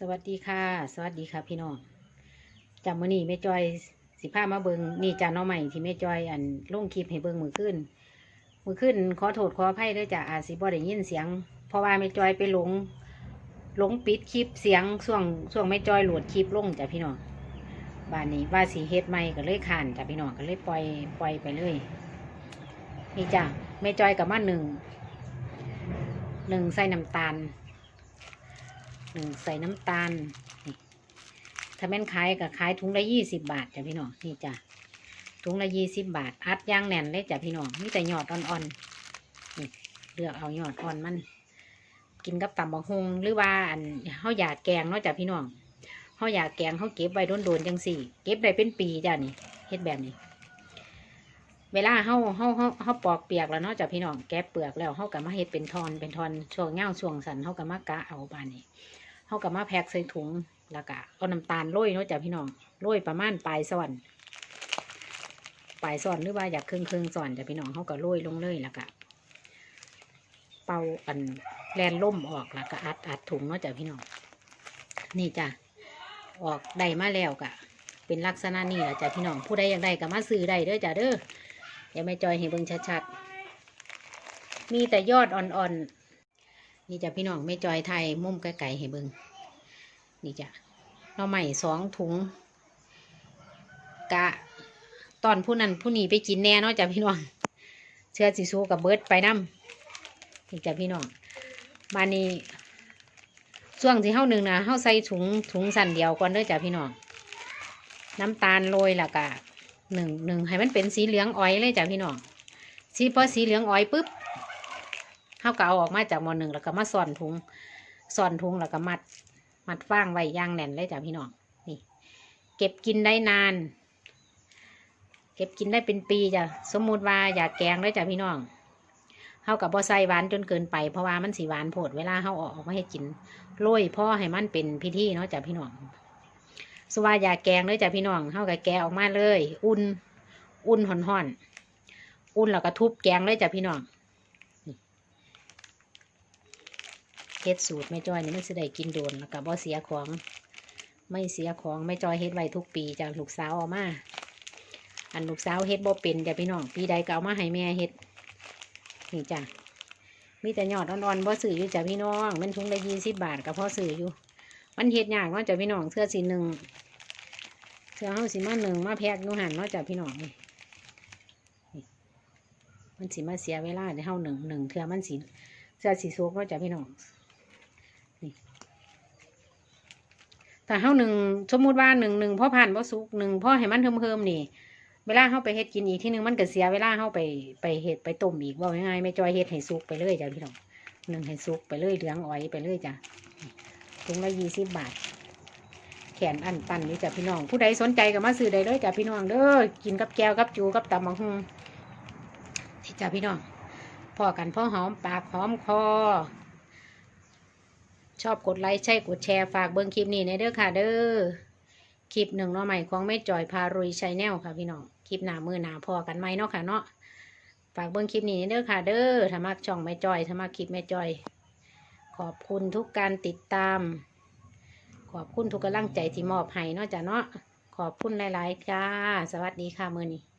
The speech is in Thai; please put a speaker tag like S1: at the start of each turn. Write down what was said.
S1: สวัสดีค่ะ สวัสดีค่ะพี่น้องจำมื้อนี้แม่จอยสิพามาเบิงนี่จานน้องใหม่ที่แม่จอยอันลงคลิปให้เบิงมือขึ้น มือขึ้นขอโทษขออภัยด้วยจ้ะอาจสิบ่ได้ยินเสียง เพราะว่าแม่จอยไปหลงหลงปิดคลิปเสียงช่วงช่วงแม่จอยโหลดคลิปลงจ้ะพี่น้องบ้านนี้ว่าสีเฮ็ดใหม่ก็เลยขานจ้ะพี่น้องก็เลยปล่อยปล่อยไปเลยนี่จ้ะแม่จอยกับมาหนึ่งหนึ่งใส่น้ำตาล หนึ่งใส่น้ำตาลนี่ถ้าแม่นขายก็ขายถุงละยี่สิบบาทจ้ะพี่น้องนี่จ้ะถุงละยี่สิบบาท อัดย่างแน่นเลยจ้ะพี่น้องมีแต่หยอดอ่อนๆนี่เลือกเอาหยอดอ่อนมัน กินกับตำบักฮงหรือว่าอันเฮาอยากแกงเนาะจ้ะพี่น้องเฮาอยากแกงเฮาเก็บไว้โดนๆจังสี่ เก็บได้เป็นปีจ้ะนี่เฮ็ดแบบนี้เวลาเฮาเฮาเฮาเฮาปอกเปียกแล้วเนาะจ้ะพี่น้องแกะเปลือกแล้วเฮาก็มาเฮ็ดเป็นทอนเป็นทอนช่วงเงาช่วงสันเฮาก็มากะเอาบานนี้ เขากับมาแพ็กใส่ถุงแล้วก็เอาน้ำตาลโรยเนาะจ้ะพี่น้องโรยประมาณปลายส่วนปลายส่วนหรือว่าอยากครึ่งครึ่งส่วนจ้ะพี่น้องเขาก็โรยลงเลยแล้วก็เป่าอันแลนล่มออกแล้วก็อัดอัดถุงเนาะจ้ะพี่น้องนี่จ้ะออกได้มาแล้วกะเป็นลักษณะนี้แหละจ้ะพี่น้องผู้ใดอยากได้ก็มาซื้อได้เด้อจ้ะเด้อเดี๋ยวแม่จอยให้เบิ่งชัดๆมีแต่ยอดอ่อนๆ นี่จ้ะพี่น้องไม่จอยไทยมุมไกลๆให้เบิงนี่จ้ะเราใหม่สองถุง กะ ตอนผู้นั้นผู้นี้ไปกินแน่เนาะจ้ะพี่น้อง เชื่อสิสู้กับเบิร์ดไปน้ำนี่จ้ะพี่น้องมานี่ช่วงที่เฮาหนึ่งนะเฮาใส่ถุงถุงสั่นเดียวก่อนเด้อจ้ะพี่น้อง น้ำตาลโรยล้วกะหนึ่งหนึ่งให้มันเป็นสีเหลืองอ้อยเลยจ้ะพี่น้องสีพอสีเหลืองอ้อยปุ๊บ เขาก็เอาออกมาจากหมอหนึ่งแล้วก็มาซ่อนถุงซ่อนถุงแล้วก็มัด มัดฟางไว้ย่างแน่นเลยจ้ะพี่น้องนี่ เก็บกินได้นาน เก็บกินได้เป็นปีจ้ะสมมุติว่าอยากแกงเลยจ้ะพี่น้องเขากับบอใสหวานจนเกินไปเพราะว่ามันสีหวานโผดเวลาเขาอาออกมาให้กินโรยพ่อให้มันเป็นพิธีเนาะจ้ะพี่น้องสว่าอยากแกงเลยจ้ะพี่น้องเขากับแกออกมาเลย อุ่น อุ่นห่อนๆอุ่นแล้วก็ทุบแกงเลยจ้ะพี่น้อง เฮ็ดสูตรไม่จ้อยนี่มันสิได้กินโดนแล้วก็บ่เสียของ ไม่เสียของไม่จอยเฮ็ดไว้ทุกปีจากลูกสาวเอามา อันลูกสาวเฮ็ดบ่เป็นจ้ะพี่น้องปีใดก็เอามาให้แม่เฮ็ดนี่จ้ะมีแต่ยอดอ่อนๆบ่ซื้ออยู่จ้ะพี่น้อง มันถุงละยี่สิบบาทก็พอซื้ออยู่ มันเฮ็ดยากเนาะจ้ะพี่น้องเสื้อสีหนึ่งเสื้อเฮาสิมาหนึ่งมาแพกอยู่หันเนาะจ้ะพี่น้องนี่มันสิมาเสียเวลาเดี๋ยวเฮาหนึ่งหนึ่งเทือมันสิเสื้อสีสุกเนาะจ้ะพี่น้อง แต่เฮาหนึ่งสมมุติว่าหนึ่งหนึ่งพ่อผ่านพ่อสุกหนึ่งพ่อให้มันเทิมๆนี่ เวลาเฮาไปเฮ็ดกินอีกที่หนึ่งมันก็เสียเวลาเฮาไปไปเฮ็ดไปต้มอีกว่าง่ายๆไม่จอยเฮ็ดให้สุกไปเลยจ้ะพี่น้องหนึ่งให้สุกไปเลยเหลืองอ้อยไปเลยจ้ะถุงละยี่สิบบาท แขนอันตันนี่จ้ะพี่น้อง ผู้ใดสนใจก็มาซื้อได้เลยจ้ะพี่น้องเด้อกินกับแก้วกับจูกับตำบักหุ่งจ้ะพี่น้องพอกันพ่อหอมปากหอมคอ ชอบกดไลค์ใช่กดแชร์ฝากเบิ้งคลิปนี้ในเด้อค่ะ เด้อคลิปหนึ่งเนาะใหม่ของแม่จอยพารุยชัยแนลค่ะพี่น้องคลิปหนามือหนาพอกันไหมเนาะค่ะเนาะฝากเบิ้งคลิปนี้ในเด้อค่ะ เด้อถ้ามักช่องแม่จอยถ้ามักคลิปแม่จอย ขอบคุณทุกการติดตาม ขอบคุณทุกกำลังใจที่มอบให้เนาะจ้ะเนาะขอบคุณหลายๆจ้าสวัสดีค่ะมือนี้